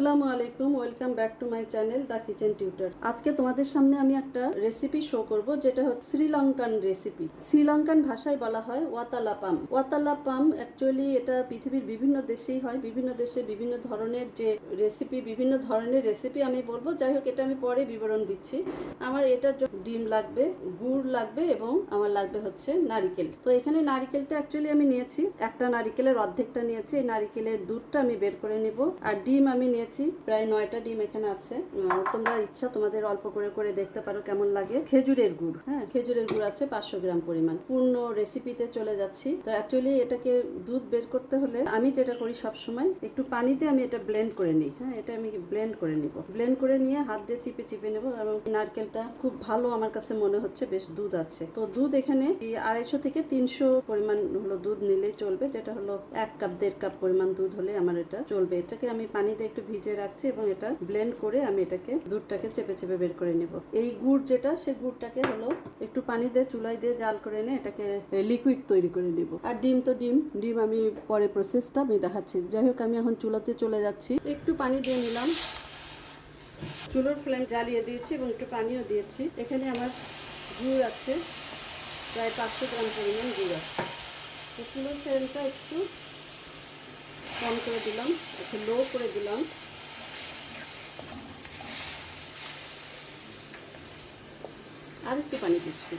আসসালামু আলাইকুম, welcome back to my channel the kitchen tutor. আজকে তোমাদের সামনে আমি একটা রেসিপি শো করব, যেটা হচ্ছে শ্রীলঙ্কান রেসিপি শ্রীলঙ্কান ভাষায় বলা হয় ওয়াতালাপাম। ওয়াতালাপাম অ্যাকচুয়ালি এটা পৃথিবীর বিভিন্ন দেশেই হয়, বিভিন্ন দেশে বিভিন্ন ধরনের যে রেসিপি বিভিন্ন ধরনের রেসিপি আমি বলব। যাই হোক, এটা আমি পরে বিবরণ দিচ্ছি। আমার এটার ডিম লাগবে, গুড় লাগবে এবং আমার লাগবে হচ্ছে নারিকেল। তো এখানে নারিকেলটা অ্যাকচুয়ালি আমি নিয়েছি। একটা নারিকেলের অর্ধেকটা নিয়েছি, এই নারিকেলের দুধটা আমি বের করে নেব। আর ডিম আমি নিয়েছি প্রায় নয়টা ডিম এখানে আছে। তোমরা ইচ্ছা তোমাদের অল্প করে করে দেখতে পারো কেমন লাগে। খেজুরের গুড় হ্যাঁ খেজুরের গুড় আছে পাঁচশো গ্রাম পরিমাণ। পূর্ণ রেসিপিতে চলে যাচ্ছি। তো অ্যাকচুয়ালি এটাকে দুধ বের করতে হলে আমি যেটা করি সব সময় একটু পানিতে আমি এটা ব্লেন্ড করে নিই। হ্যাঁ এটা আমি ব্লেন্ড করে নিব। ব্লেন্ড করে নিয়ে হাত দিয়ে চিপে চিপে নেব এবং নারকেলটা খুব ভালো আমার কাছে মনে হচ্ছে বেশ দুধ আছে। তো দুধ এখানে আড়াইশো থেকে তিনশো পরিমাণ হলো দুধ নিলেই চলবে, যেটা হলো এক কাপ, দেড় কাপ পরিমাণ দুধ হলে আমার এটা চলবে। এটাকে আমি পানিতে একটু ভিজে রাখছি এবং এটা ব্লেন্ড করে আমি এটাকে দুধটাকে চেপে চেপে বের করে নেব। এই গুড় যেটা, সে গুড়টাকে হলো একটু পানি দিয়ে, চুলাই দিয়ে জাল করে এনে এটাকে লিকুইড তৈরি করে নেব। আর ডিম তো ডিম ডিম আমি পরে প্রসেসটা আমি দেখাচ্ছি। যাই হোক, আমি এখন চুলাতে চলে যাচ্ছি। একটু পানি দিয়ে নিলাম। চুলোর ফ্লেম জ্বালিয়ে দিয়েছি এবং একটু পানিও দিয়েছি। এখানে আমার গুড় আছে, প্রায় পাঁচশো গ্রাম পরিমাণ গুড় আছে। চুলোর ফ্লেমটা একটু কম করে দিলাম, একটু লো করে দিলাম। আর একটু পানি দিচ্ছি।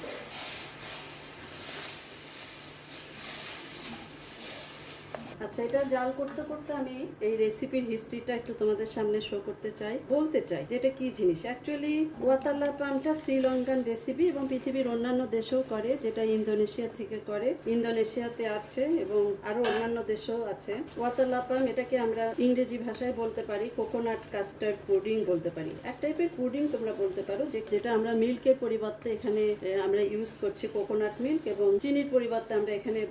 আচ্ছা এটা জাল করতে করতে আমি এই রেসিপির হিস্ট্রিটা একটু তোমাদের সামনে শো করতে চাই, বলতে চাই যে এটা কি জিনিস? অ্যাকচুয়ালি ওয়াতাল্লা পামটা শ্রীলঙ্কান রেসিপি এবং পৃথিবীর অন্যান্য দেশেও করে, যেটা ইন্দোনেশিয়া থেকে করে। ইন্দোনেশিয়াতে আছে এবং আরও অন্যান্য দেশেও আছে। ওয়াতাল্লা পাম এটাকে আমরা ইংরেজি ভাষায় বলতে পারি কোকোনাট কাস্টার্ড পুডিং বলতে পারি। এক টাইপের পুডিং তোমরা বলতে পারো যেটা আমরা মিল্কের পরিবর্তে এখানে আমরা ইউজ করছি কোকোনাট মিল্ক এবং চিনির পরিবর্তে আমরা এখানে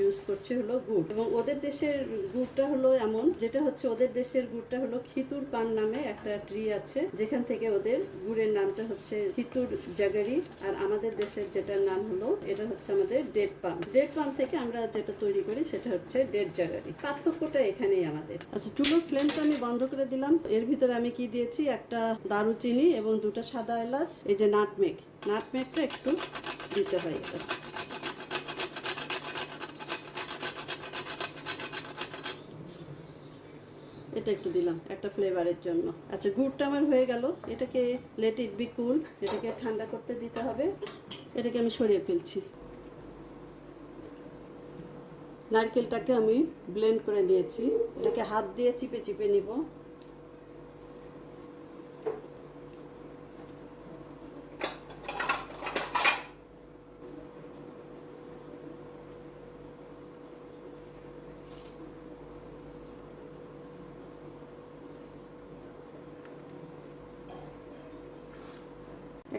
ইউজ করছি হলো গুড়। এবং ওদের দেশের গুড়টা হলো এমন, যেটা হচ্ছে ওদের দেশের গুড়টা হলো খিতুর পান নামে একটা ট্রি আছে, যেখান থেকে ওদের গুড়ের নামটা হচ্ছে খিতুর জাগারি, আর আমাদের দেশের যেটার নাম হলো, এটা হচ্ছে আমাদের ডেড পাম। ডেড পাম থেকে আমরা যেটা তৈরি করি সেটা হচ্ছে ডেড জাগারি। পার্থক্যটা এখানেই আমাদের। আচ্ছা চুলোর ফ্লেমটা আমি বন্ধ করে দিলাম। এর ভিতরে আমি কি দিয়েছি? একটা দারুচিনি এবং দুটো সাদা এলাচ, এই যে নাটমেগ। নাটমেগটা একটু দিতে হয় এটা। এটা একটু দিলাম, একটা ফ্লেভারের জন্য। আচ্ছা গুড়টা আমার হয়ে গেল। এটাকে লেট ইট বি কুল এটাকে ঠান্ডা করতে দিতে হবে। এটাকে আমি সরিয়ে ফেলছি। নারকেলটাকে আমি ব্লেন্ড করে নিয়েছি। এটাকে হাত দিয়ে চিপে চিপে নিব।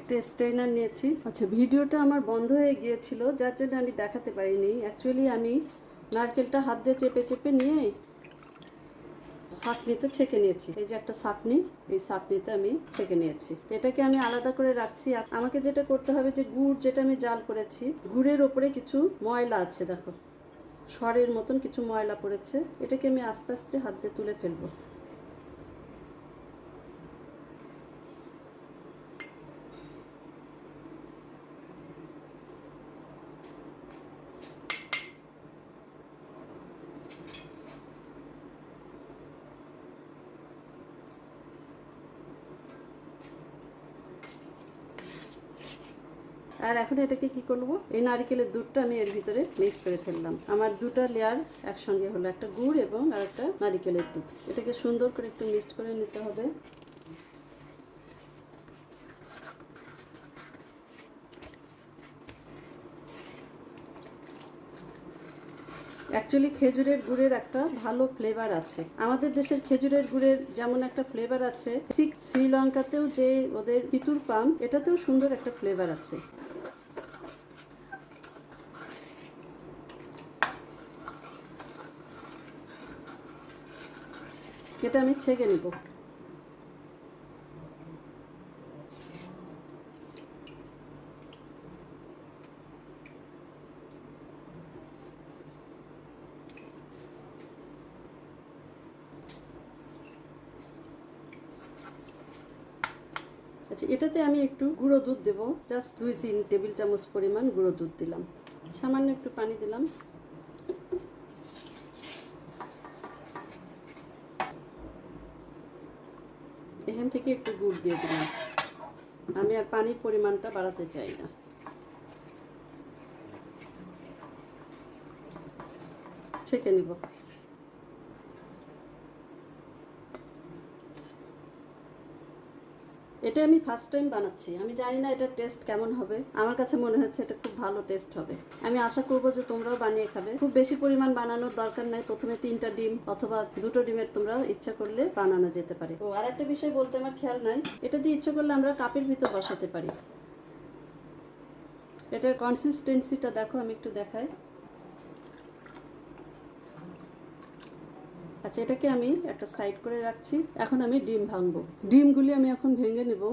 একটা স্ট্রেনার নিয়েছি। আচ্ছা ভিডিওটা আমার বন্ধ হয়ে গিয়েছিল, যার জন্য আমি দেখাতে পারিনি। অ্যাকচুয়ালি আমি নারকেলটা হাত দিয়ে চেপে চেপে নিয়ে ছাঁকনিতে ছেঁকে নিয়েছি। এই যে একটা ছাঁকনি, এই ছাঁকনিতে আমি ছেঁকে নিয়েছি। এটাকে আমি আলাদা করে রাখছি। আমাকে যেটা করতে হবে যে গুড় যেটা আমি জাল করেছি, গুড়ের ওপরে কিছু ময়লা আছে, দেখো। সরের মতন কিছু ময়লা পড়েছে। এটাকে আমি আস্তে আস্তে হাত দিয়ে তুলে ফেলব। আর এখন এটাকে কি করব? এই নারকেলের দুধটা আমি এর ভিতরে মিক্স করে ফেললাম। আমার দুটো লেয়ার একসঙ্গে হলো, একটা গুড় এবং আর একটা নারিকেলের দুধ। এটাকে সুন্দর করে একটু মিক্সড করে নিতে হবে। অ্যাকচুয়ালি খেজুরের গুড়ের একটা ভালো ফ্লেভার আছে। আমাদের দেশের খেজুরের গুড়ের যেমন একটা ফ্লেভার আছে, ঠিক শ্রীলঙ্কাতেও যে ওদের পিতুর পাম, এটাতেও সুন্দর একটা ফ্লেভার আছে। এটা আমি ছেঁকে নেব। আচ্ছা এটাতে আমি একটু গুঁড়ো দুধ দেবো। জাস্ট দুই, তিন টেবিল চামচ পরিমাণ গুঁড়ো দুধ দিলাম। সামান্য একটু পানি দিলাম। এখান থেকে একটু গুড় দিয়ে দিলাম। আমি আর পানির পরিমাণটা বাড়াতে চাই না। ছেঁকে নিব। এটা আমি ফার্স্ট টাইম বানাচ্ছি। আমি জানি না এটার টেস্ট কেমন হবে। আমার কাছে মনে হচ্ছে এটা খুব ভালো টেস্ট হবে। আমি আশা করব যে তোমরাও বানিয়ে খাবে। খুব বেশি পরিমাণ বানানোর দরকার নাই। প্রথমে তিনটা ডিম অথবা দুটো ডিমের তোমরা ইচ্ছা করলে বানানো যেতে পারে। ও আর একটা বিষয় বলতে আমার খেয়াল নাই। এটা দিয়ে ইচ্ছা করলে আমরা কাপের ভিতর বসাতে পারি। এটার কনসিস্টেন্সিটা দেখো, আমি একটু দেখাই। আচ্ছা এটাকে আমি একটা সাইড করে রাখছি। এখন আমি ডিম ভাঙবো। ডিমগুলি আমি এখন ভেঙে নেব।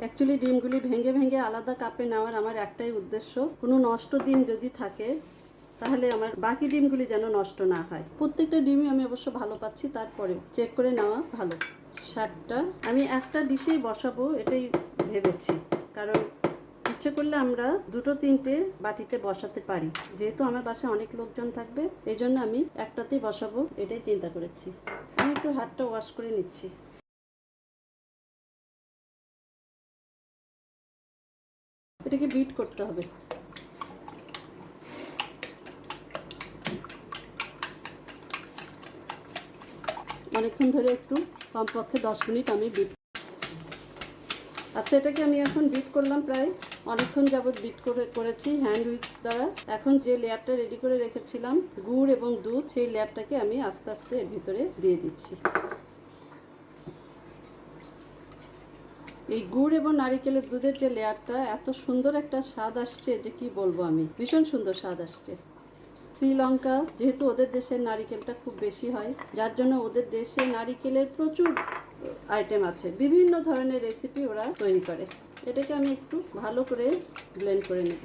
অ্যাকচুয়ালি ডিমগুলি ভেঙে ভেঙে আলাদা কাপে নেওয়ার আমার একটাই উদ্দেশ্য। কোনো নষ্ট ডিম যদি থাকে, তাহলে আমার বাকি ডিমগুলি যেন নষ্ট না হয়। প্রত্যেকটা ডিমই আমি অবশ্য ভালো পাচ্ছি তারপরে চেক করে নেওয়া ভালো। সাতটা আমি একটা ডিশেই বসাবো, এটাই ভেবেছি। কারণ ইচ্ছে করলে আমরা দুটো তিনটে বাটিতে বসাতে পারি। যেহেতু আমার বাসায় অনেক লোকজন থাকবে এই জন্য আমি একটাতেই বসাবো, এটাই চিন্তা করেছি। আমি একটু হাতটা ওয়াশ করে নিচ্ছি। এটাকে বিট করতে হবে। অনেকক্ষণ ধরে একটু কমপক্ষে দশ মিনিট আমি বিট আচ্ছা এটাকে আমি এখন বিট করলাম প্রায় অনেকক্ষণ যাবৎ বিট করে, করেছি হ্যান্ড উইক্স দ্বারা। এখন যে লেয়ারটা রেডি করে রেখেছিলাম, গুড় এবং দুধ, সেই লেয়ারটাকে আমি আস্তে আস্তে এর ভিতরে দিয়ে দিচ্ছি। এই গুড় এবং নারিকেলের দুধের যে লেয়ারটা, এত সুন্দর একটা স্বাদ আসছে যে কি বলব আমি? ভীষণ সুন্দর স্বাদ আসছে। শ্রীলঙ্কা, যেহেতু ওদের দেশের নারিকেলটা খুব বেশি হয়, যার জন্য ওদের দেশে নারিকেলের প্রচুর আইটেম আছে। বিভিন্ন ধরনের রেসিপি ওরা তৈরি করে। এটাকে আমি একটু ভালো করে ব্লেন্ড করে নেব।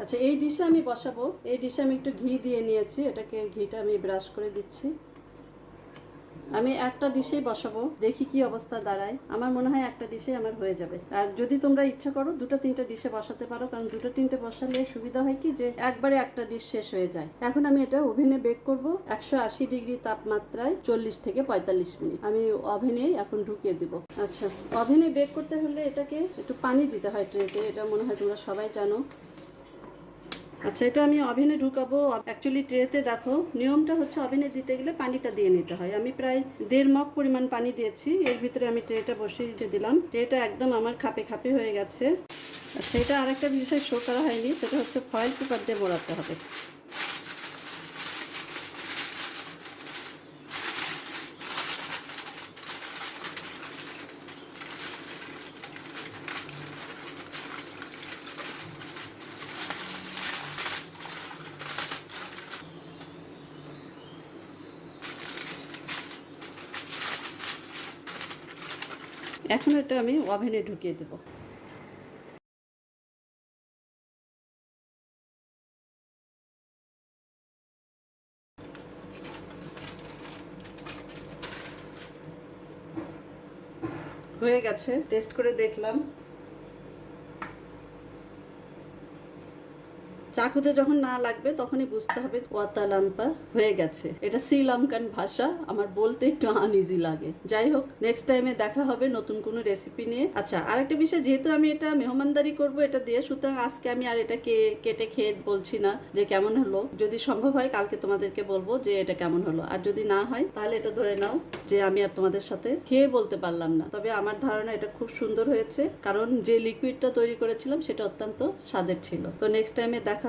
আচ্ছা এই ডিশে আমি বসাবো। এই ডিশে আমি একটু ঘি দিয়ে নিয়েছি। এটাকে ঘিটা আমি ব্রাশ করে দিচ্ছি। আমি একটা ডিশেই বসাবো, দেখি কি অবস্থা দাঁড়ায়। আমার মনে হয় একটা ডিশে আমার হয়ে যাবে। আর যদি তোমরা ইচ্ছা করো, দুটো তিনটে ডিশে বসাতে পারো, কারণ দুটো তিনটে বসালে সুবিধা হয় কি যে একবারে একটা ডিশ শেষ হয়ে যায়। এখন আমি এটা ওভেনে বেক করব, একশো আশি ডিগ্রি তাপমাত্রায় চল্লিশ থেকে পঁয়তাল্লিশ মিনিট। আমি ওভেনে এখন ঢুকিয়ে দিব। আচ্ছা ওভেনে বেক করতে হলে এটাকে একটু পানি দিতে হয় ট্রেতে, এটা মনে হয় তোমরা সবাই জানো। আচ্ছা এটা আমি ওভেনে ঢুকাবো। অ্যাকচুয়ালি ট্রেতে দেখো, নিয়মটা হচ্ছে ওভেনে দিতে গেলে পানিটা দিয়ে নিতে হয়। আমি প্রায় দেড় মগ পরিমাণ পানি দিয়েছি। এর ভিতরে আমি ট্রেটা বসিয়ে দিলাম ট্রেটা একদম আমার খাপে খাপে হয়ে গেছে। আচ্ছা এটা আরেকটা বিষয় শো করা হয়নি, সেটা হচ্ছে ফয়েল পেপার দিয়ে বোড়াতে হবে। এখন এটা আমি ওভেনে ঢুকিয়ে দেবো। হয়ে গেছে টেস্ট করে দেখলাম। চাকুতে যখন না লাগবে, তখনই বুঝতে হবে ওয়াতালাম্পা হয়ে গেছে। এটা শ্রীলঙ্কান ভাষা, আমার বলতে একটু আনইজি লাগে। যাই হোক নেক্সট টাইমে দেখা হবে নতুন কোনো রেসিপি নিয়ে। আচ্ছা আরেকটা বিষয়, যেহেতু আমি এটা মেহমানদারি করব, এটা দিয়ে, সুতরাং আজকে আমি আর এটাকে কেটে খেয়ে বলছি না যে কেমন হলো। যদি সম্ভব হয়, কালকে তোমাদেরকে বলব যে এটা কেমন হলো। আর যদি না হয়, তাহলে এটা ধরে নাও যে আমি আর তোমাদের সাথে খেয়ে বলতে পারলাম না। তবে আমার ধারণা এটা খুব সুন্দর হয়েছে, কারণ যে লিকুইডটা তৈরি করেছিলাম, সেটা অত্যন্ত স্বাদের ছিল। তো নেক্সট টাইমে দেখা